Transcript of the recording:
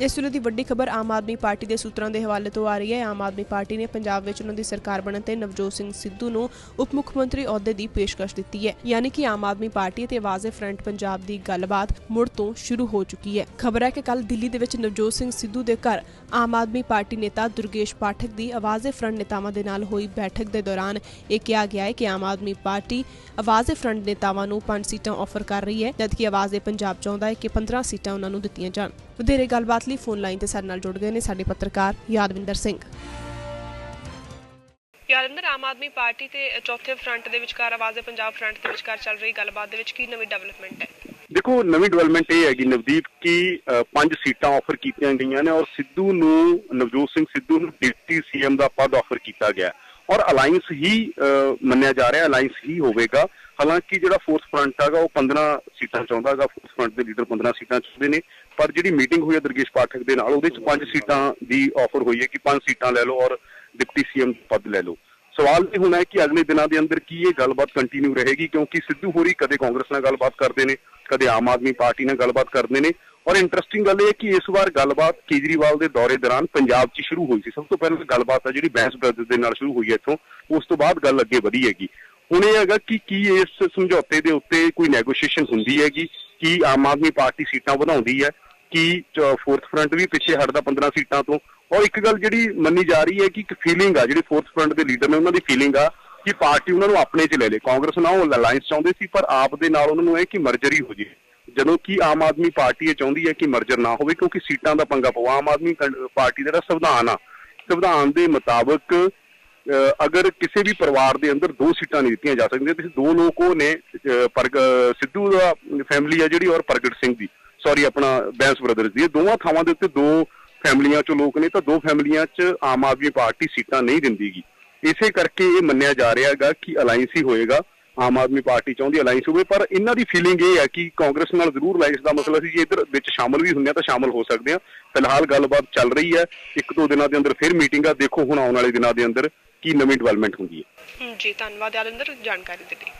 ਇਸ ਵੇਲੇ ਦੀ ਵੱਡੀ ਖਬਰ ਆਮ ਆਦਮੀ ਪਾਰਟੀ ਦੇ ਸੂਤਰਾਂ ਦੇ ਹਵਾਲੇ ਤੋਂ ਆ ਰਹੀ ਹੈ। ਆਮ ਆਦਮੀ ਪਾਰਟੀ ਨੇ ਪੰਜਾਬ ਵਿੱਚ ਉਹਨਾਂ ਦੀ ਸਰਕਾਰ ਬਣਨ ਤੇ ਨਵਜੋਤ ਸਿੰਘ ਸਿੱਧੂ ਨੂੰ ਉਪ ਮੁੱਖ ਮੰਤਰੀ ਅਹੁਦੇ ਦੀ ਪੇਸ਼ਕਸ਼ ਦਿੱਤੀ ਹੈ। ਯਾਨੀ ਕਿ ਆਮ ਆਦਮੀ ਪਾਰਟੀ ਅਤੇ ਆਵਾਜ਼ੇ ਫਰੰਟ ਪੰਜਾਬ ਦੀ ਗੱਲਬਾਤ ਮੁੜ ਤੋਂ ਸ਼ੁਰੂ ਹੋ ਚੁੱਕੀ ਹੈ। ਖਬਰ ਹੈ ਕਿ ਕੱਲ ਦਿੱਲੀ ਦੇ ਵਿੱਚ ਨਵਜੋਤ ਸਿੰਘ ਸਿੱਧੂ ਦੇ ਘਰ ਆਮ ਆਦਮੀ ਪਾਰਟੀ ਨੇਤਾ ਦੁਰਗੇਸ਼ ਪਾਠਕ ਦੀ ਆਵਾਜ਼ੇ ਫਰੰਟ ਨੇਤਾਵਾਂ ਦੇ ਨਾਲ ਹੋਈ ਬੈਠਕ ਦੇ ਦੌਰਾਨ ਇਹ ਕਿਹਾ ਗਿਆ ਹੈ ਕਿ ਆਮ ਆਦਮੀ ਪਾਰਟੀ ਆਵਾਜ਼ੇ ਫਰੰਟ ਨੇਤਾਵਾਂ ਨੂੰ 5 ਸੀਟਾਂ ਆਫਰ ਕਰ ਰਹੀ ਹੈ ਜਦਕਿ ਆਵਾਜ਼ੇ ਪੰਜਾਬ ਚਾਹੁੰਦਾ ਹੈ ਕਿ 15 ਸੀਟਾਂ ਉਹਨਾਂ ਨੂੰ ਦਿੱਤੀਆਂ ਜਾਣ। ਵਧੇਰੇ ਗੱਲਬਾਤ ਲਈ ਫੋਨ ਲਾਈਨ ਤੇ ਸਾਡੇ ਨਾਲ ਜੁੜ ਗਏ ਨੇ ਸਾਡੇ ਪੱਤਰਕਾਰ ਯਾਦਵਿੰਦਰ ਸਿੰਘ। ਯਾਦਵਿੰਦਰ ਆਮ ਆਦਮੀ ਪਾਰਟੀ ਤੇ ਚੌਥੇ ਫਰੰਟ ਦੇ ਵਿਚਕਾਰ ਆਵਾਜ਼ੇ ਪੰਜਾਬ ਫਰੰਟ ਦੇ ਵਿਚਕਾਰ ਚੱਲ ਰਹੀ ਗੱਲਬਾਤ ਦੇ ਵਿੱਚ ਕੀ ਨਵੀਂ ਡਿਵੈਲਪਮੈਂਟ ਹੈ? ਦੇਖੋ ਨਵੀਂ ਡਿਵੈਲਪਮੈਂਟ ਇਹ ਹੈਗੀ ਨਵਦੀਪ ਕਿ ਪੰਜ ਸੀਟਾਂ ਆਫਰ ਕੀਤੀਆਂ ਗਈਆਂ ਨੇ ਔਰ ਸਿੱਧੂ ਨੂੰ ਨਵਜੋਤ ਸਿੰਘ ਸਿੱਧੂ ਨੂੰ ਡਿਪਟੀ ਸੀਐਮ ਦਾ ਪਦ ਆਫਰ ਕੀਤਾ ਗਿਆ। ਔਰ ਅਲਾਈਅੰਸ ਹੀ ਮੰਨਿਆ ਜਾ ਰਿਹਾ ਅਲਾਈਅੰਸ ਹੀ ਹੋਵੇਗਾ। ਹਾਲਾਂਕਿ ਜਿਹੜਾ ਫੋਰਥ ਫਰੰਟ ਹੈਗਾ, ਉਹ 15 ਸੀਟਾਂ ਚਾਹੁੰਦਾ ਹੈਗਾ। ਫੋਰਥ ਫਰੰਟ ਦੇ ਲੀਡਰ 15 ਸੀਟਾਂ ਚਾਹੁੰਦੇ ਨੇ। ਪਰ ਜਿਹੜੀ ਮੀਟਿੰਗ ਹੋਈ ਹੈ ਦਰਗੇਸ਼ ਪਾਠਕ ਦੇ ਨਾਲ, ਉਹਦੇ ਚ ਪੰਜ ਸੀਟਾਂ ਦੀ ਆਫਰ ਹੋਈ ਹੈ ਕਿ ਪੰਜ ਸੀਟਾਂ ਲੈ ਲਓ ਔਰ ਡਿਪਟੀ ਸੀਐਮ ਪਦ ਲੈ ਲਓ। ਸਵਾਲ ਇਹ ਹੋਣਾ ਹੈ ਕਿ ਅਗਲੇ ਦਿਨਾਂ ਦੇ ਅੰਦਰ ਕੀ ਇਹ ਗੱਲਬਾਤ ਕੰਟੀਨਿਊ ਰਹੇਗੀ, ਕਿਉਂਕਿ ਸਿੱਧੂ ਹੋਰੀ ਕਦੇ ਕਾਂਗਰਸ ਨਾਲ ਗੱਲਬਾਤ ਕਰਦੇ ਨੇ, ਕਦੇ ਆਮ ਆਦਮੀ ਪਾਰਟੀ ਨਾਲ ਗੱਲਬਾਤ ਕਰਦੇ ਨੇ। ਔਰ ਇੰਟਰਸਟਿੰਗ ਗੱਲ ਇਹ ਹੈ ਕਿ ਇਸ ਵਾਰ ਗੱਲਬਾਤ ਕੇਜਰੀਵਾਲ ਦੇ ਦੌਰੇ ਦੌਰਾਨ ਪੰਜਾਬ 'ਚ ਸ਼ੁਰੂ ਹੋਈ ਸੀ। ਸਭ ਤੋਂ ਪਹਿਲਾਂ ਗੱਲਬਾਤ ਆ ਜਿਹੜੀ ਬੈਂਸ ਬ੍ਰਦਰਸ ਦੇ ਨਾਲ ਸ਼ੁਰੂ ਹੋਈ ਹੈ ਇੱਥੋਂ, ਉਸ ਤੋਂ ਬਾਅਦ ਗੱਲ ਅੱਗੇ ਵਧੀ ਹੈਗੀ। ਹੁਣ ਇਹ ਹੈਗਾ ਕਿ ਕੀ ਇਸ ਸਮਝੌਤੇ ਦੇ ਉੱਤੇ ਕੋਈ ਨੈਗੋਸ਼ੀਏਸ਼ਨ ਹੁੰਦੀ ਹੈਗੀ? ਕਿ ਆਮ ਆਦਮੀ ਪਾਰਟੀ ਸੀਟਾਂ ਵਧਾਉਂਦੀ ਹੈ? ਕਿ ਫੋਰਥ ਫਰੰਟ ਵੀ ਪਿੱਛੇ ਹਟਦਾ 15 ਸੀਟਾਂ ਤੋਂ? ਔਰ ਇੱਕ ਗੱਲ ਜਿਹੜੀ ਮੰਨੀ ਜਾ ਰਹੀ ਹੈ ਕਿ ਇੱਕ ਫੀਲਿੰਗ ਆ, ਜਿਹੜੀ ਫੋਰਥ ਫਰੰਟ ਦੇ ਲੀਡਰ ਨੇ, ਉਹਨਾਂ ਦੀ ਫੀਲਿੰਗ ਆ ਕਿ ਪਾਰਟੀ ਉਹਨਾਂ ਨੂੰ ਆਪਣੇ 'ਚ ਲੈ ਲੇ। ਕਾਂਗਰਸ ਨਾਲ ਉਹ ਅਲਾਈਅੰਸ ਚਾਹੁੰਦੇ ਸੀ, ਪਰ ਆਪ ਦੇ ਨਾਲ ਉਹਨਾਂ ਨੂੰ ਇਹ ਕਿ ਮਰਜਰੀ ਹੋ ਜੇ ਜਦੋਂ ਕਿ ਆਮ ਆਦਮੀ ਪਾਰਟੀ ਇਹ ਚਾਹੁੰਦੀ ਹੈ ਕਿ ਮਰਜਰ ਨਾ ਹੋਵੇ ਕਿਉਂਕਿ ਸੀਟਾਂ ਦਾ ਪੰਗਾ ਪਵਾ ਆਮ ਆਦਮੀ ਪਾਰਟੀ ਦਾ ਜਿਹੜਾ ਸੰਵਿਧਾਨ ਆ ਸੰਵਿਧਾਨ ਦੇ ਮੁਤਾਬਕ ਅ, ਅਗਰ ਕਿਸੇ ਵੀ ਪਰਿਵਾਰ ਦੇ ਅੰਦਰ ਦੋ ਸੀਟਾਂ ਨਹੀਂ ਦਿੱਤੀਆਂ ਜਾ ਸਕਦੀਆਂ ਤੇ ਦੋ ਲੋਕ ਉਹ ਨੇ ਪ੍ਰਗ ਸਿੱਧੂ ਦਾ ਫੈਮਿਲੀ ਆ ਜਿਹੜੀ ਔਰ ਪ੍ਰਗਟ ਸਿੰਘ ਦੀ। ਸੌਰੀ ਆਪਣਾ ਬੈਂਸ ਬ੍ਰਦਰਸ ਦੀ। ਇਹ ਦੋਵਾਂ ਥਾਵਾਂ ਦੇ ਉੱਤੇ ਦੋ ਫੈਮਲੀਆਂ ਚੋਂ ਲੋਕ ਨੇ ਤਾਂ ਦੋ ਫੈਮਲੀਆਂ 'ਚ ਆਮ ਆਦਮੀ ਪਾਰਟੀ ਸੀਟਾਂ ਨਹੀਂ ਦਿੰਦੀਗੀ। ਇਸੇ ਕਰਕੇ ਇਹ ਮੰਨਿਆ ਜਾ ਰਿਹਾ ਹੈਗਾ ਕਿ ਅਲਾਈਅੰਸ ਹੀ ਹੋਏਗਾ। ਆਮ ਆਦਮੀ ਪਾਰਟੀ ਚਾਹੁੰਦੀ ਅਲਾਈਅੰਸ ਹੋਵੇ, ਪਰ ਇਹਨਾਂ ਦੀ ਫੀਲਿੰਗ ਇਹ ਹੈ ਕਿ ਕਾਂਗਰਸ ਨਾਲ ਜ਼ਰੂਰ ਅਲਾਈਅੰਸ ਦਾ ਮਸਲਾ ਸੀ। ਜੇ ਇੱਧਰ ਵਿੱਚ ਸ਼ਾਮਲ ਵੀ ਹੁੰਦੇ ਆ ਤਾਂ ਸ਼ਾਮਲ ਹੋ ਸਕਦੇ ਆ। ਫਿਲਹਾਲ ਗੱਲਬਾਤ ਚੱਲ ਰਹੀ ਹੈ। ਇੱਕ ਦੋ ਦਿਨਾਂ ਦੇ ਅੰਦਰ ਫਿਰ ਮੀਟਿੰਗ ਆ। ਦੇਖੋ ਹੁਣ ਆਉਣ ਵਾਲੇ ਦਿਨਾਂ ਦੇ ਅੰਦਰ ਕੀ ਨਵੀਂ ਡਿਵੈਲਪਮੈਂਟ ਹੁੰਦੀ ਹੈ। ਜੀ, ਧੰਨਵਾਦ ਯਾਦਵਿੰਦਰ ਜਾਣਕਾਰੀ ਦੇ ਲਈ